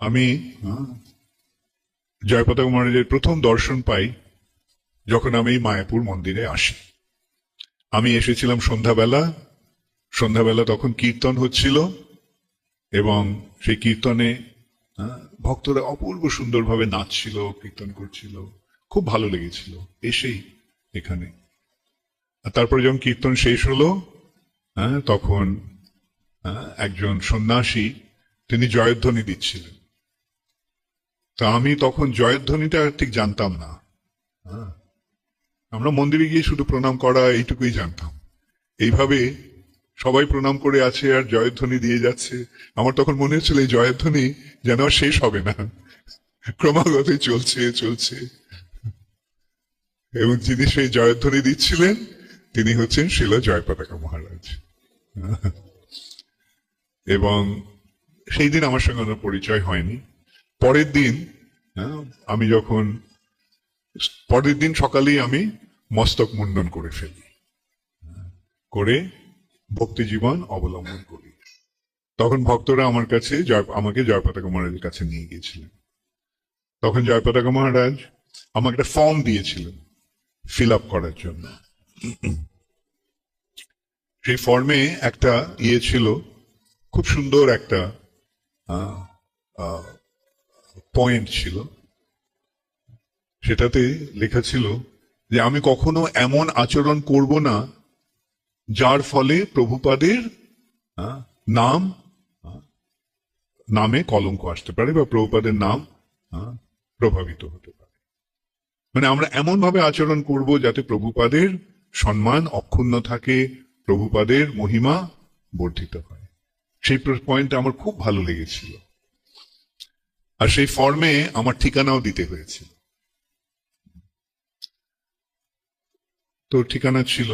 আমি জয়পতাকা মহারাজের প্রথম দর্শন পাই যখন আমি মায়াপুর মন্দিরে আসি। আমি এসেছিলাম সন্ধ্যাবেলা। সন্ধ্যাবেলা তখন কীর্তন হচ্ছিল এবং সেই কীর্তনে আহ, ভক্তরা অপূর্ব সুন্দরভাবে নাচছিল কীর্তন করছিল। খুব ভালো লেগেছিল এসেই এখানে। তারপরে যখন কীর্তন শেষ হলো হ্যাঁ, তখন একজন সন্ন্যাসী তিনি জয়ধ্বনি দিচ্ছিলেন। তা আমি তখন জয়ধ্বনিটা ঠিক জানতাম না। হ্যাঁ। আমরা মন্দিরে গিয়ে শুধু প্রণাম করা এইটুকুই জানতাম। এইভাবে সবাই প্রণাম করে আছে আর জয়ধ্বনি দিয়ে যাচ্ছে। আমার তখন মনে হচ্ছিল এই জয়ধ্বনি যেন শেষ হবে না। ক্রমাগতই চলছে চলছে। এবং যিনি সেই জয়ধ্বনি দিচ্ছিলেন, তিনি হচ্ছেন শিলা জয়পতাকা মহারাজ। এবং সেই দিন আমার সঙ্গে পরিচয় হয়নি। পরের দিন হ্যাঁ, আমি যখন পরের দিন সকালেই আমি মস্তক মুন্ডন করে ফেলি করে ভক্তি জীবন অবলম্বন করি। তখন ভক্তরা আমার কাছে আমাকে জয়পতাকা মহারাজের কাছে নিয়ে গিয়েছিলেন। তখন জয়পতাকা মহারাজ আমাকে একটা ফর্ম দিয়েছিলেন ফিল আপ করার জন্য। সেই ফর্মে একটা ইয়ে ছিল খুব সুন্দর একটা পয়েন্ট ছিল, সেটাতে লেখা ছিল যে আমি কখনো এমন আচরণ করব না যার ফলে প্রভুপাদের নাম নামে কলঙ্ক আসতে পারে বা প্রভুপাদের নাম প্রভাবিত হতে পারে। মানে আমরা এমন ভাবে আচরণ করব যাতে প্রভুপাদের সম্মান অক্ষুণ্ণ থাকে, প্রভুপাদের মহিমা বর্ধিত হয়। সেই পয়েন্টটা আমার খুব ভালো লেগেছিল। আর সেই ফর্মে আমার ঠিকানাও দিতে হয়েছিল। তো ঠিকানা ছিল।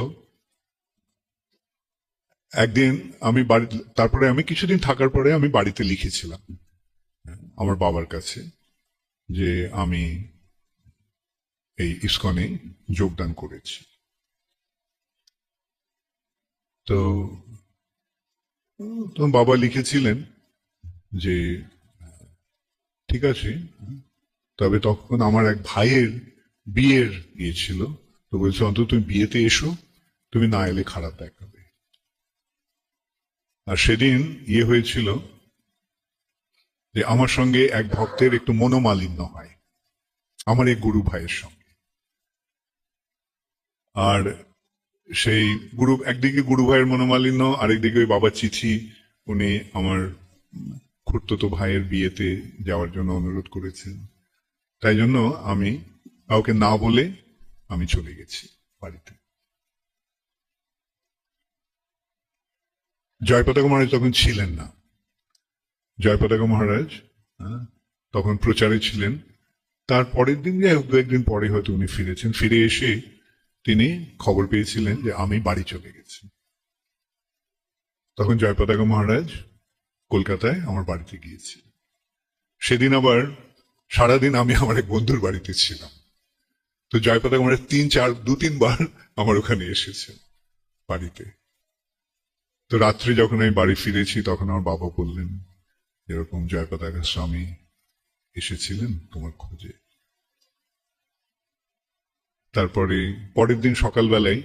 একদিন আমি বাড়ি, তারপরে আমি কিছুদিন থাকার পরে আমি বাড়িতে লিখেছিলাম, আমার বাবার কাছে, যে আমি এই ইস্কনে যোগদান করেছি। তো তো বাবা লিখেছিলেন যে ঠিক আছে। তবে তখন আমার এক ভাইয়ের বিয়ের ইয়ে ছিল। তো বলছে, অন্তত তুমি বিয়েতে এসো, তুমি না এলে খারাপ দেখাবে। আর সেদিন ইয়ে হয়েছিল যে, আমার সঙ্গে এক ভক্তের একটু মনোমালিন্য হয়, আমার এক গুরু ভাইয়ের সঙ্গে। আর সেই গুরু, একদিকে গুরু ভাইয়ের মনোমালিন্য, আরেকদিকে ওই বাবার চিঠি, উনি আমার খুড়তো ভাইয়ের বিয়েতে যাওয়ার জন্য অনুরোধ করেছেন। তাই জন্য আমি কাউকে না বলে আমি চলে গেছি বাড়িতে। জয়পতাকা মহারাজ তখন ছিলেন না। জয়পতাকা মহারাজ হ্যাঁ, তখন প্রচারে ছিলেন। তার পরের দিন যাই হোক দু একদিন পরে হয়তো উনি ফিরেছেন। ফিরে এসে তিনি খবর পেয়েছিলেন যে আমি বাড়ি চলে গেছি। তখন জয়পতাকা মহারাজ কলকাতায় আমার বাড়িতে গিয়েছি সেদিন আবার সারাদিন আমি আমার এক বন্ধুর বাড়িতে ছিলাম। তো জয়পতাকা মহারাজ তিন, চার, দু তিনবার আমার ওখানে এসেছে বাড়িতে। তো রাত্রে যখন আমি বাড়ি ফিরেছি, তখন আমার বাবা বললেন, এরকম জয়পতাকা স্বামী এসেছিলেন তোমার খোঁজে? তারপরে পরের দিন সকালবেলায়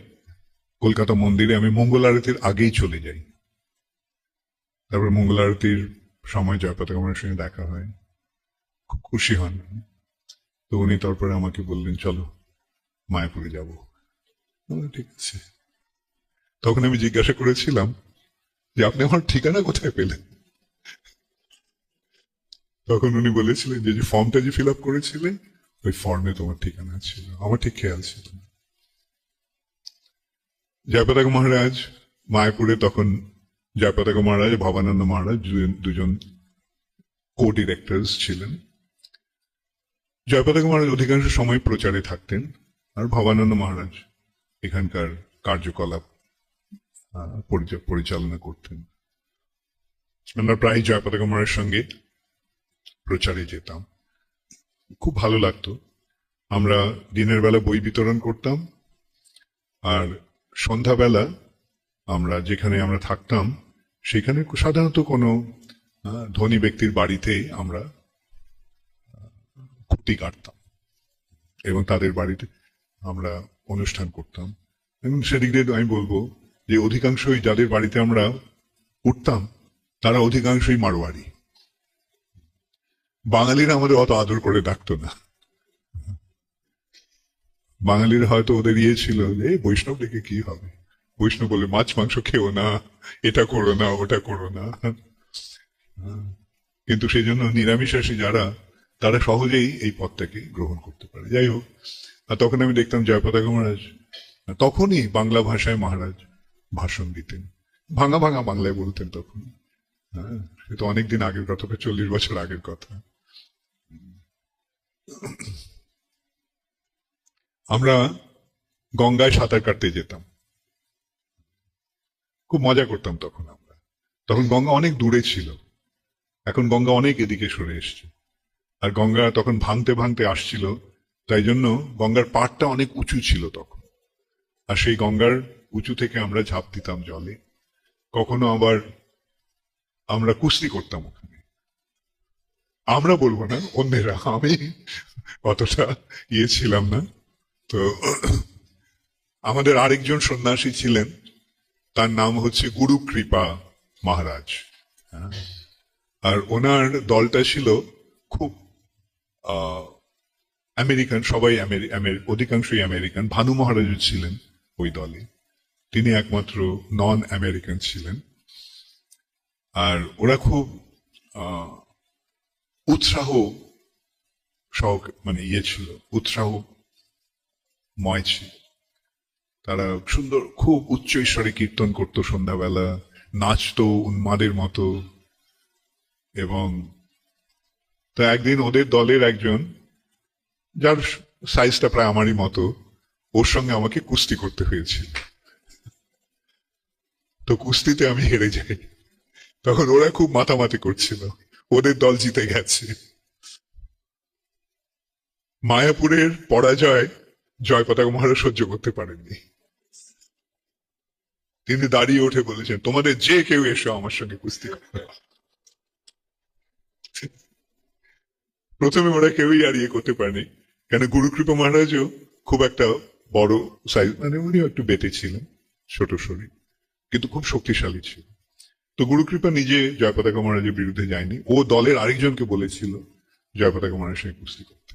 কলকাতা মন্দিরে আমি মঙ্গল আরতির আগেই চলে যাই। তারপরে মঙ্গল আরতির সময় জয়পতাকা আমার সঙ্গে দেখা হয়। খুব খুশি হন। তো উনি তারপরে আমাকে বললেন, চলো, মায়াপুরে যাব। ঠিক আছে। তখন আমি জিজ্ঞাসা করেছিলাম যে, আপনি আমার ঠিকানা কোথায় পেলেন? তখন উনি বলেছিলেন যে যে ফর্মটা যে ফিল আপ করেছিলেন, ওই ফর্মে তোমার ঠিকানা ছিল। আমার ঠিক খেয়াল ছিল। জয়পতাকা মহারাজ মায়াপুরে তখন জয়পতাকা মহারাজ ভবানন্দ মহারাজ দুজন- কো ডিরেক্টর্স ছিলেন। জয়পতাকা মহারাজ অধিকাংশ সময় প্রচারে থাকতেন আর ভবানন্দ মহারাজ এখানকার কার্যকলাপ পরিচালনা করতেন। আমরা প্রায় জয়পতাকা মহারাজের সঙ্গে প্রচারে যেতাম। খুব ভালো লাগতো। আমরা দিনের বেলা বই বিতরণ করতাম আর সন্ধ্যাবেলা আমরা যেখানে আমরা থাকতাম, সেখানে সাধারণত কোনো ধনী ব্যক্তির বাড়িতে আমরা মূর্তি কাটতাম। এবং তাদের বাড়িতে আমরা অনুষ্ঠান করতাম। এবং সেদিক দিয়ে আমি বলব যে অধিকাংশই যাদের বাড়িতে আমরা উঠতাম, তারা অধিকাংশই মারোয়ারি। বাঙালিরা আমাদের অত আদর করে ডাকতো না। বাঙালির হয়তো ওদের ইয়ে ছিল "এই বৈষ্ণব ডেকে কি হবে? বৈষ্ণব বলে মাছ, মাংস খেও না, এটা করো না, ওটা করো না। কিন্তু সেই জন্য নিরামিষাসী যারা, তারা সহজেই এই পথটাকে গ্রহণ করতে পারে। যাই হোক, আর তখন আমি দেখতাম জয়পতাকা মহারাজ তখনই বাংলা ভাষায় মহারাজ ভাষণ দিতেন। ভাঙা ভাঙা বাংলায় বলতেন তখন। হ্যাঁ সে তো অনেকদিন আগের কথা চল্লিশ বছর আগের কথা। আমরা গঙ্গায় সাঁতার কাটতে যেতাম। খুব মজা করতাম তখন আমরা। তখন গঙ্গা অনেক দূরে ছিল। এখন গঙ্গা অনেক এদিকে সরে এসছে। আর গঙ্গা তখন ভাঙতে ভাঙতে আসছিল তাই জন্য গঙ্গার পাড়টা অনেক উঁচু ছিল তখন। আর সেই গঙ্গার উঁচু থেকে আমরা ঝাঁপ দিতাম জলে। কখনো আবার আমরা কুস্তি করতাম ওখানে। আমরা বলব না অন্যেরা আমি অতটা ইয়ে ছিলাম না। তো আমাদের আরেকজন সন্ন্যাসী ছিলেন তার নাম হচ্ছে গুরু কৃপা মহারাজ। আর ওনার দলটা ছিল খুব আমেরিকান, সবাই অধিকাংশই আমেরিকান। ভানু মহারাজও ছিলেন ওই দলে। তিনি একমাত্র নন আমেরিকান ছিলেন। আর ওরা খুব উৎসাহ সহ মানে ইয়ে ছিল উৎসাহ ময় ছিল। তারা সুন্দর, খুব উচ্চ ঈশ্বরে কীর্তন করতো সন্ধ্যাবেলা, নাচতো উন্মাদের মতো। এবং তো একদিন ওদের দলের একজন, যার সাইজটা প্রায় আমারই মতো, ওর সঙ্গে আমাকে কুস্তি করতে হয়েছিল। তো কুস্তিতে আমি হেরে যাই। তখন ওরা খুব মাতামাতি করছিল, ওদের দল জিতে গেছে। মায়াপুরের পরাজয় জয় পতাকা মহারাজ সহ্য করতে পারেননি। তিনি দাঁড়িয়ে উঠে বলেছেন, তোমাদের যে কেউ এসো আমার সঙ্গে কুস্তি প্রথমে ওরা কেউই আর ইয়ে করতে পারেনি। কেন গুরুকৃপা মহারাজও খুব একটা বড় সাইজ মানে উনিও একটু বেটে ছিলেন, ছোট শরীর, কিন্তু খুব শক্তিশালী ছিল। তো গুরুকৃপা নিজে জয় পতাকা মহারাজের বিরুদ্ধে যায়নি। ও দলের আরেকজনকে বলেছিল জয় পতাকা মহারাজের সঙ্গে কুস্তি করতে।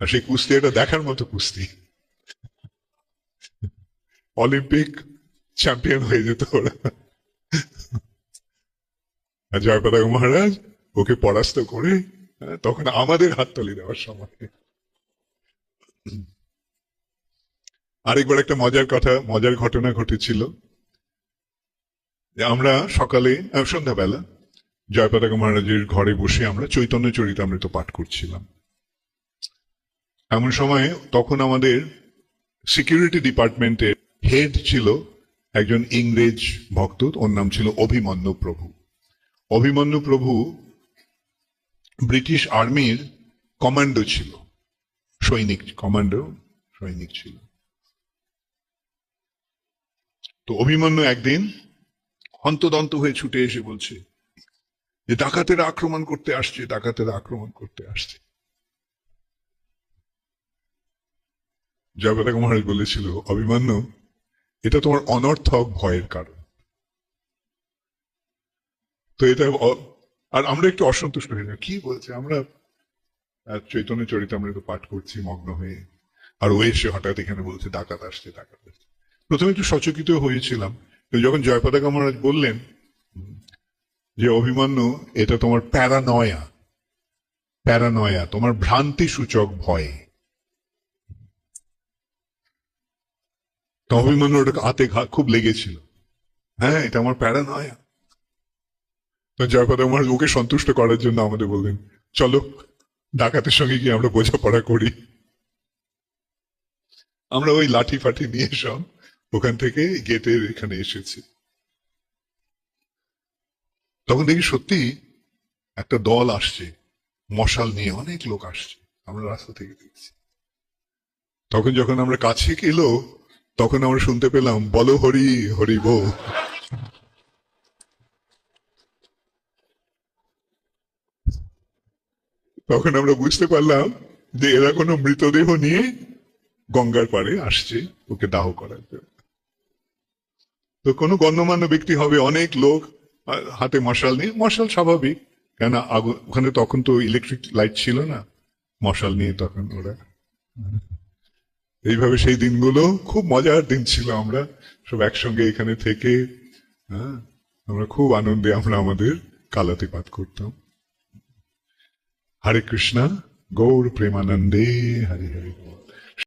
আর সেই কুস্তি এটা দেখার মতো কুস্তি। অলিম্পিক চ্যাম্পিয়ন হয়ে যেত ওরা। আর জয় পতাকা মহারাজ ওকে পরাস্ত করে তখন আমাদের হাততালি দেওয়ার সময়। আরেকবার একটা মজার কথা, মজার ঘটনা ঘটেছিল। আমরা সকালে সন্ধ্যাবেলা জয় পতাকা মহারাজের ঘরে বসে আমরা চৈতন্য চরিতামৃত পাঠ করছিলাম। এমন সময় তখন আমাদের সিকিউরিটি ডিপার্টমেন্টের হেড ছিল একজন ইংরেজ ভক্ত, ওর নাম ছিল অভিমন্যু প্রভু। অভিমন্যু প্রভু ব্রিটিশ আর্মির কমান্ডো ছিল, সৈনিক, কমান্ডো সৈনিক ছিল। তো অভিমন্যু একদিন হন্তদন্ত হয়ে ছুটে এসে বলছে যে, ডাকাতেরা আক্রমণ করতে আসছে, ডাকাতেরা আক্রমণ করতে আসছে। জয়পতাকা মহারাজ বলেছিল, অভিমান্যু এটা তোমার অনর্থক ভয়ের কারণ। তো এটা আর আমরা একটু অসন্তুষ্ট হয়ে যাই কি বলছে? আমরা চৈতন্য চরিত আমরা তো পাঠ করছি, মগ্ন হয়ে। আর ও এসে হঠাৎ এখানে বলছে, ডাকাত আসছে ডাকাত আসছে। প্রথমে একটু সচকিত হয়েছিলাম। যখন জয়পতাকা মহারাজ বললেন, যে অভিমান্যু, এটা তোমার প্যারানয়া। প্যারানয়া, তোমার ভ্রান্তি সূচক ভয়। তো অভিমান্যু ওটাকে হাতে খুব লেগেছিল। হ্যাঁ এটা আমার প্যারানয়া। তো জয়পতাকা মহারাজ ওকে সন্তুষ্ট করার জন্য আমাদের বললেন, চলো, ডাকাতের সঙ্গে গিয়ে আমরা বোঝাপড়া করি। আমরা ওই লাঠি ফাঠি নিয়ে সব ওখান থেকে গেটের এখানে এসেছি। তখন দেখি সত্যি একটা দল আসছে, মশাল নিয়ে অনেক লোক আসছে। আমরা রাস্তা থেকে দেখছি। তখন যখন আমরা কাছে এলো তখন আমরা শুনতে পেলাম, বলো হরি হরি বল তখন আমরা বুঝতে পারলাম যে এরা কোনো মৃতদেহ নিয়ে গঙ্গার পাড়ে আসছে, ওকে দাহ করার জন্য। তো কোনো গণ্যমান্য ব্যক্তি হবে, অনেক লোক হাতে মশাল নিয়ে, মশাল স্বাভাবিক, কেন আগুন ওখানে তখন তো ইলেকট্রিক লাইট ছিল না, মশাল নিয়ে তখন ওরা এইভাবে সেই দিনগুলো খুব মজার দিন ছিল আমরা সব একসঙ্গে এখানে থেকে হ্যাঁ আমরা খুব আনন্দে আমরা আমাদের কালাতে কালাতিপাত করতাম হরে কৃষ্ণা, গৌর প্রেমানন্দে, হরে হরে।